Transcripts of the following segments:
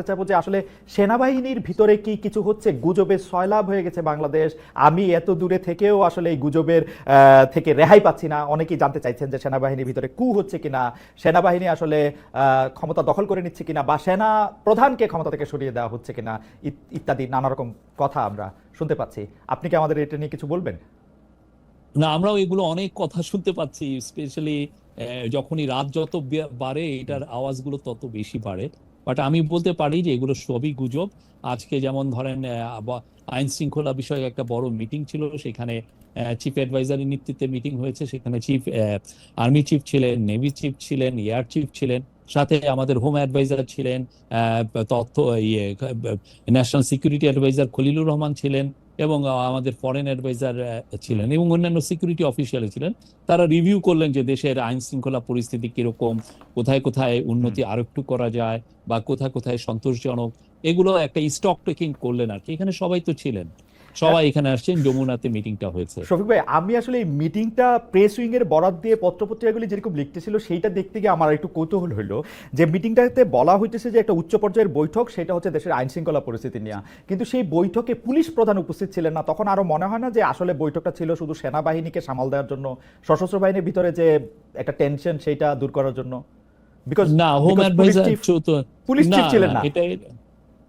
জানতে চাইব যে আসলে সেনাবাহিনীর ভিতরে কি কিছু হচ্ছে? গুজবের সয়লাভ হয়ে গেছে বাংলাদেশ। আমি এত দূরে থেকেও আসলে এই গুজবের থেকে রেহাই পাচ্ছি না। অনেকেই জানতে চাইছেন যে সেনাবাহিনীর ভিতরে কু হচ্ছে কিনা? সেনাবাহিনী আসলে ক্ষমতা দখল করে নিচ্ছে কিনা? বা সেনা প্রধানকে ক্ষমতা থেকে সরিয়ে দেওয়া হচ্ছে কিনা? ইত্যাদি নানা রকম কথা আমরা শুনতে পাচ্ছি। আপনি কি আমাদের এটা নিয়ে কিছু বলবেন? না আমরাও এগুলো অনেক কথা শুনতে পাচ্ছি স্পেশালি যখনই রাত যত বাড়ে এটার আওয়াজগুলো তত বেশি বাড়ে। বাট আমি বলতে পারি যে এগুলো সবই গুজব। আজকে যেমন ধরেন আইন শৃঙ্খলা বিষয়ে একটা বড় মিটিং ছিল, সেখানে চিফ অ্যাডভাইজারের নেতৃত্বে মিটিং হয়েছে। সেখানে চিফ আর্মি চিফ ছিলেন নেভি চিফ ছিলেন এয়ার চিফ ছিলেন। সাথে আমাদের হোম অ্যাডভাইজার ছিলেন তথ্য ইয়ে national security adviser Khalilur Rahman ছিলেন। এবং আমাদের ফরেন অ্যাডভাইজার ছিলেন এবং অন্যান্য সিকিউরিটি অফিসিয়াল ছিলেন। তারা রিভিউ করলেন যে দেশের আইন শৃঙ্খলা পরিস্থিতি কীরকম কোথায় কোথায় উন্নতি আরও একটু করা যায় বা কোথায় কোথায় সন্তোষজনক এগুলো একটা স্টক টেকিং করলেন আর কি। এখানে সবাই তো ছিলেন। সবাই এখানে আসছেন যমুনাতে মিটিংটা হয়েছে। শফিক ভাই আমি আসলে এই মিটিংটা প্রেস উইং এর বরাদ দিয়ে পত্রপত্রিকাগুলি যেরকম লিখতেছিল সেইটা দেখতে গিয়ে আমার একটু কৌতূহল হলো যে মিটিংটাতে বলা হইতেছে যে একটা উচ্চ পর্যায়ের বৈঠক সেটা হচ্ছে দেশের আইন শৃঙ্খলা পরিস্থিতি নিয়ে। কিন্তু সেই বৈঠকে পুলিশ প্রধান উপস্থিত ছিলেন না। তখন আরও মনে হয় না যে আসলে বৈঠকটা ছিল শুধু সেনাবাহিনীকে সামাল দেওয়ার জন্য সশস্ত্র বাহিনীর ভিতরে যে একটা টেনশন সেইটা দূর করার জন্য? বিকজ না হোম অ্যাডভাইজার পুলিশ চিফ ছিলেন না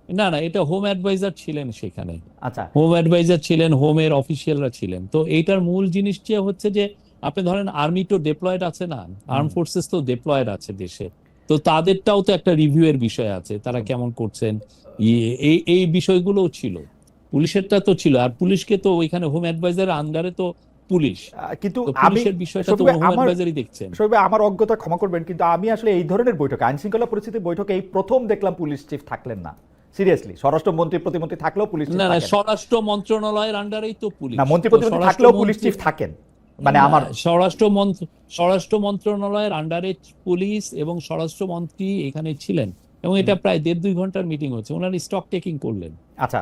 না না এটা হোম অ্যাডভাইজার ছিলেন সেখানে। আচ্ছা। হোম অ্যাডভাইজার ছিলেন হোমের অফিসিয়ালরা ছিলেন। তো এইটার মূল জিনিস যে হচ্ছে যে আপনি ধরেন আর্মি তো ডেপ্লয়েড আছে না আর্ম ফোর্সেস তো ডেপ্লয়েড আছে দেশে। তো তাদেরটাও তো একটা রিভিউ এর বিষয় আছে তারা কেমন করছেন। ইয়ে, এই এই বিষয়গুলোও ছিল। পুলিশেরটা তো ছিল আর পুলিশকে তো ওইখানে হোম অ্যাডভাইজার আন্ডারে তো পুলিশ। কিন্তু পুলিশের বিষয়টা তো অ্যাডভাইজারই দেখছেন। ভাই, আমার অজ্ঞতা ক্ষমা করবেন কিন্তু আমি আসলে এই ধরনের বৈঠকে আইন শৃঙ্খলা পরিস্থিতি বৈঠকে এই প্রথম দেখলাম পুলিশ চিফ থাকলেন না। সিরিয়াসলি স্বরাষ্ট্রমন্ত্রী প্রতিমন্ত্রী থাকলেও পুলিশ না না স্বরাষ্ট্র মন্ত্রণালয়ের আন্ডারেই তো পুলিশ। না মন্ত্রী প্রতিমন্ত্রী থাকলেও পুলিশ চিফ থাকেন। মানে আমার স্বরাষ্ট্র মন্ত্র স্বরাষ্ট্র মন্ত্রণালয়ের আন্ডারে পুলিশ এবং স্বরাষ্ট্র মন্ত্রী এখানে ছিলেন। এবং এটা প্রায় দেড় দুই ঘণ্টার মিটিং হচ্ছে। ওনারা স্টক টেকিং করলেন। আচ্ছা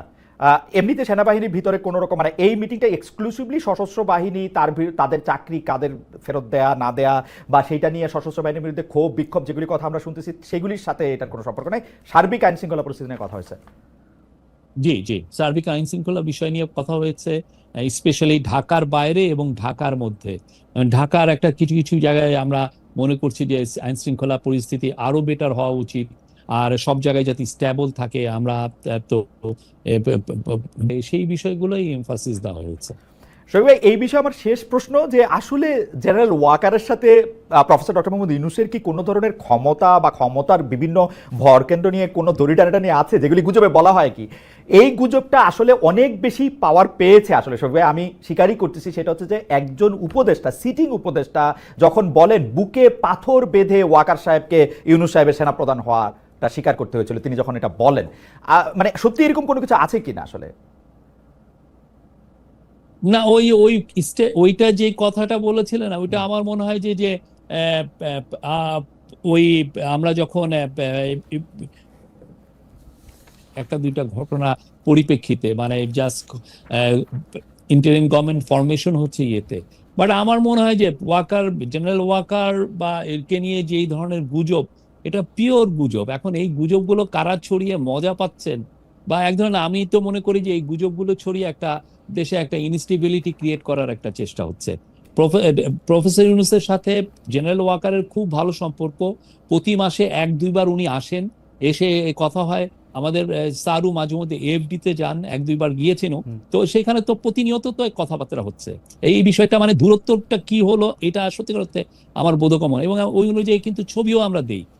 এমনিতে সেনাবাহিনীর ভিতরে কোনো রকম মানে এই মিটিংটা এক্সক্লুসিভলি সশস্ত্র বাহিনী, তার তাদের চাকরি কাদের ফেরত দেয়া, না দেয়া, বা সেইটা নিয়ে সশস্ত্র বাহিনীর বিরুদ্ধে ক্ষোভ, বিক্ষোভ যেগুলি কথা আমরা শুনতেছি, সেগুলির সাথে এটার কোনো সম্পর্ক নাই। সার্বিক আইন শৃঙ্খলা পরিস্থিতি নিয়ে কথা হয়েছে। জি জি। সার্বিক আইন শৃঙ্খলা বিষয় নিয়ে কথা হয়েছে স্পেশালি ঢাকার বাইরে এবং ঢাকার মধ্যে। ঢাকার একটা কিছু কিছু জায়গায় আমরা মনে করছি যে আইন শৃঙ্খলা পরিস্থিতি আরও বেটার হওয়া উচিত। আর সব জায়গায় যাতে স্ট্যাবল থাকে, আমরা তো সেই বিষয়গুলোই এমফাসিস দেওয়া হয়েছে। ভাই, এই বিষয়ে আমার শেষ প্রশ্ন যে, আসলে জেনারেল ওয়াকারের সাথে প্রফেসর ডক্টর মোহাম্মদ ইউনুসের কি কোনো ধরনের ক্ষমতা বা ক্ষমতার বিভিন্ন ভরকেন্দ্র নিয়ে কোনো দড়িটানাটা নিয়ে আছে, যেগুলি গুজবে বলা হয় কি? এই গুজবটা আসলে অনেক বেশি পাওয়ার পেয়েছে আসলে ভাই। আমি স্বীকারই করতেছি, সেটা হচ্ছে যে, একজন উপদেষ্টা সিটিং উপদেষ্টা, যখন বলেন, বুকে পাথর বেঁধে ওয়াকার সাহেবকে ইউনুস সাহেবের সেনাপ্রধান হওয়াটা স্বীকার করতে হয়েছিল তিনি যখন এটা বলেন। মানে সত্যি এরকম কোনো কিছু আছে কিনা আসলে? না ওই ওই ওইটা যে কথাটা বলেছিলেন ওইটা আমার মনে হয় যে যে ওই আমরা যখন একটা দুইটা ঘটনা পরিপ্রেক্ষিতে মানে জাস্ট ইন্টারিম গভর্নমেন্ট ফরমেশন হচ্ছে ইয়েতে। বাট আমার মনে হয় যে ওয়াকার জেনারেল ওয়াকার বা এরকে নিয়ে যে এই ধরনের গুজব এটা পিওর গুজব। এখন এই গুজবগুলো কারা ছড়িয়ে মজা পাচ্ছেন? বা এক ধরনের আমি তো মনে করি যে এই গুজবগুলো ছড়িয়ে একটা দেশে একটা ইনস্টেবিলিটি ক্রিয়েট করার একটা চেষ্টা হচ্ছে। প্রফেসর ইউনুসের সাথে জেনারেল ওয়াকারের খুব ভালো সম্পর্ক। প্রতি মাসে এক দুইবার উনি আসেন এসে কথা হয়। আমাদের সারু মাঝে মধ্যে এফডি তে যান এক দুইবার গিয়েছেনও। হুম। তো সেখানে তো প্রতিনিয়ত তো কথাবার্তা হচ্ছে। এই বিষয়টা মানে দূরত্বটা কি হলো এটা সত্যি করতে আমার বোধগমন এবং ওই অনুযায়ী কিন্তু ছবিও আমরা দেই।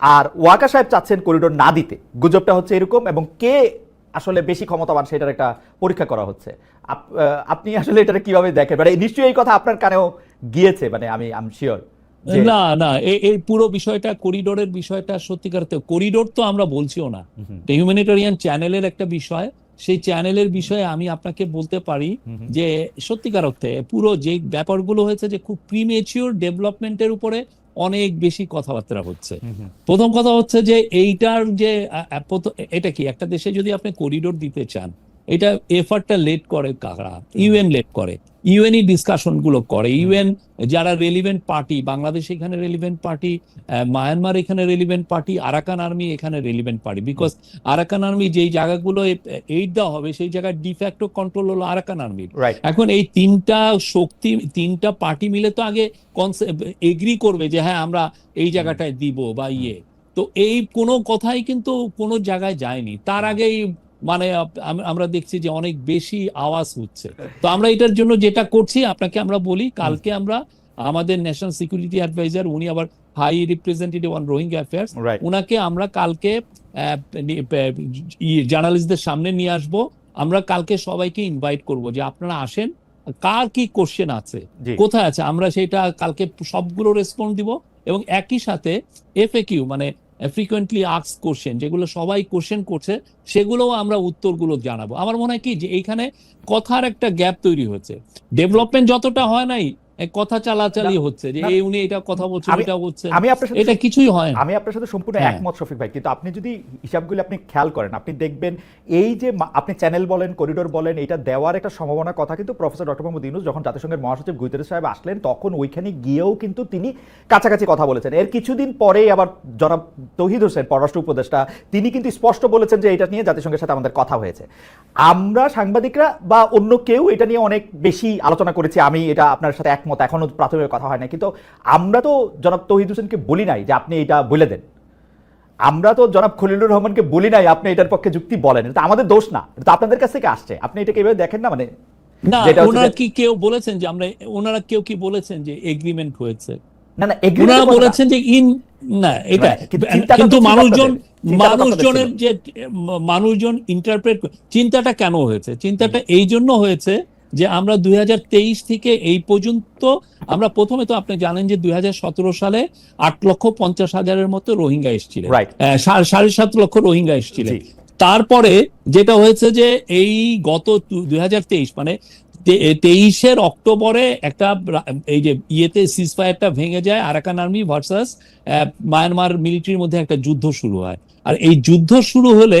আর ওয়াকা সাহেব চাচ্ছেন করিডোর না দিতে। গুজবটা হচ্ছে এরকম এবং কে আসলে বেশি ক্ষমতাবান সেটার একটা পরীক্ষা করা হচ্ছে। আপনি আসলে এটা কীভাবে দেখেন? মানে নিশ্চয়ই এই কথা আপনার কানেও গিয়েছে মানে আমি আম শিওর না না এই পুরো বিষয়টা করিডোরের বিষয়টা সত্যিকার করিডোর তো আমরা বলছিও না। হিউম্যানিটেরিয়ান চ্যানেলের একটা বিষয় সেই চ্যানেলের বিষয়ে আমি আপনাকে বলতে পারি। যে সত্যিকার অর্থে পুরো যে ব্যাপারগুলো হয়েছে যে খুব প্রিমেচিওর ডেভেলপমেন্টের উপরে অনেক বেশি কথাবার্তা হচ্ছে। প্রথম কথা হচ্ছে যে এইটার যে এটা কি একটা দেশে যদি আপনি করিডোর দিতে চান এটা এফার্টটা লেট করে কারা? ইউএন লেট করে। ইউএনই ডিসকাশনগুলো করে। ইউএন যারা রেলিভেন্ট পার্টি বাংলাদেশ এখানে রেলিভেন্ট পার্টি মায়ানমার এখানে রেলিভেন্ট পার্টি আরাকান আর্মি এখানে relevant party because Arakan Army যেই জায়গাগুলো এইড দেওয়া হবে সেই জায়গায় ডিফ্যাক্টো কন্ট্রোল হলো আরাকান আর্মির রাইট এখন এই তিনটা শক্তি তিনটা পার্টি মিলে তো আগে এগ্রি করবে যে হ্যাঁ আমরা এই জায়গাটায় দিব বা ইয়ে। তো এই কোনো কথাই কিন্তু কোনো জায়গায় যায়নি। তার আগেই মানে আমরা দেখছি যে অনেক বেশি আওয়াজ হচ্ছে। তো আমরা এটার জন্য যেটা করছি আপনাকে আমরা বলি কালকে আমরা আমাদের ন্যাশনাল সিকিউরিটি অ্যাডভাইজার উনি আবার high representative on Rohingya affairs ওনাকে আমরা কালকে জার্নালিস্টদের সামনে নিয়ে আসব। আমরা কালকে সবাইকে ইনভাইট করব যে আপনারা আসেন কার কি কোশ্চেন আছে কোথায় আছে আমরা সেটা কালকে সবগুলো রেসপন্স দিব এবং একই সাথে এফএকিউ মানে ফ্রিকোয়েন্টলি আক্স কোশ্চেন যেগুলো সবাই কোশ্চেন করছে, সেগুলোও আমরা উত্তরগুলো জানাব। আমার মনে হয় কি যে এইখানে কথার একটা গ্যাপ তৈরি হয়েছে ডেভেলপমেন্ট যতটা হয় নাই কথা চালাচালি হচ্ছে যে এই উনি এটা কথা বলছেন এটা বলছেন। আমি আপনার সাথে এটা কিছুই হয় আমি আপনার সাথে সম্পূর্ণ হ্যাঁ। একমত শফিক ভাই। কিন্তু আপনি যদি হিসাবগুলো আপনি খেয়াল করেন আপনি দেখবেন এই যে আপনি চ্যানেল বলেন করিডোর বলেন এটা দেওয়ার একটা সম্ভাবনার কথা কিন্তু প্রফেসর ডক্টর মোহাম্মদ ইউনুস যখন জাতিসংঘের মহাসচিব গুইতেরেস সাহেব আসলেন তখন ওইখানে গিয়েও কিন্তু তিনি কাছাকাছি কথা বলেছেন। এর কিছুদিন পরেই আবার জনাব তৌহিদ হোসেন পররাষ্ট্র উপদেষ্টা তিনি কিন্তু স্পষ্ট বলেছেন যে এটা নিয়ে জাতিসংঘের সাথে আমাদের কথা হয়েছে। আমরা সাংবাদিকরা বা অন্য কেউ এটা নিয়ে অনেক বেশি আলোচনা করেছি আমি এটা আপনার সাথে একমত এখনও প্রাথমিক কথা হয় না কিন্তু আমরা তো জনাব তৌহিদ হোসেনকে বলি নাই যে আপনি এটা বলে দেন। আমরা তো জনাব খলিলুর রহমানকে বলি নাই আপনি এটার পক্ষে যুক্তি বলেন। এটা আমাদের দোষ না এটা আপনাদের কাছ থেকে আসছে। আপনি এটাকে এভাবে দেখেন না মানে? না ওনারা কি কেউ বলেছেন যে আমরা ওনারা কেউ কি বলেছেন যে এগ্রিমেন্ট হয়েছে? না না ওনারা। বলেছেন যে ইন না এটা কিন্তু মানুষজন মানুষজনের যে মানুষজন ইন্টারপ্রেট চিন্তাটা কেন হয়েছে? চিন্তাটা এই জন্য হয়েছে যে আমরা দুই হাজার তেইশ থেকে এই পর্যন্ত আমরা প্রথমে তো আপনি জানেন যে দুই হাজার সতেরো সালে আট লক্ষ পঞ্চাশ হাজারের মতো রোহিঙ্গা এসেছিলেন। সাড়ে সাত লক্ষ রোহিঙ্গা এসেছিলেন। তারপরে যেটা হয়েছে যে এই গত দুই হাজার তেইশ মানে তেইশের অক্টোবরে একটা এই যে ইয়েতে সিজফায়ারটা ভেঙে যায় আরাকান আর্মি ভার্সাস মায়ানমার মিলিটারির মধ্যে একটা যুদ্ধ শুরু হয়। আর এই যুদ্ধ শুরু হলে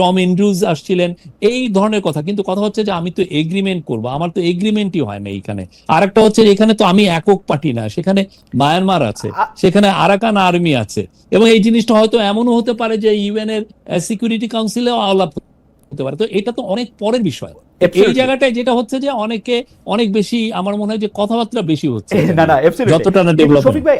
টম এন্ড্রুজ আসছিলেন এই ধরনের কথা। কিন্তু কথা হচ্ছে যে আমি তো এগ্রিমেন্ট করব। আমার তো এগ্রিমেন্টই হয় না এইখানে। আরেকটা হচ্ছে এখানে তো আমি একক পার্টি না সেখানে মায়ানমার আছে সেখানে আরাকান আর্মি আছে। এবং এই জিনিসটা হয়তো এমনও হতে পারে যে ইউএন এর সিকিউরিটি কাউন্সিলেও আলাপ হতে পারে। তো এটা তো অনেক পরের বিষয়। এই জায়গাটায় যেটা হচ্ছে যে অনেকে অনেক বেশি আমার মনে হয় যে কথাবার্তা বেশি হচ্ছে। না না যতটা না ডেভেলপ শফিক ভাই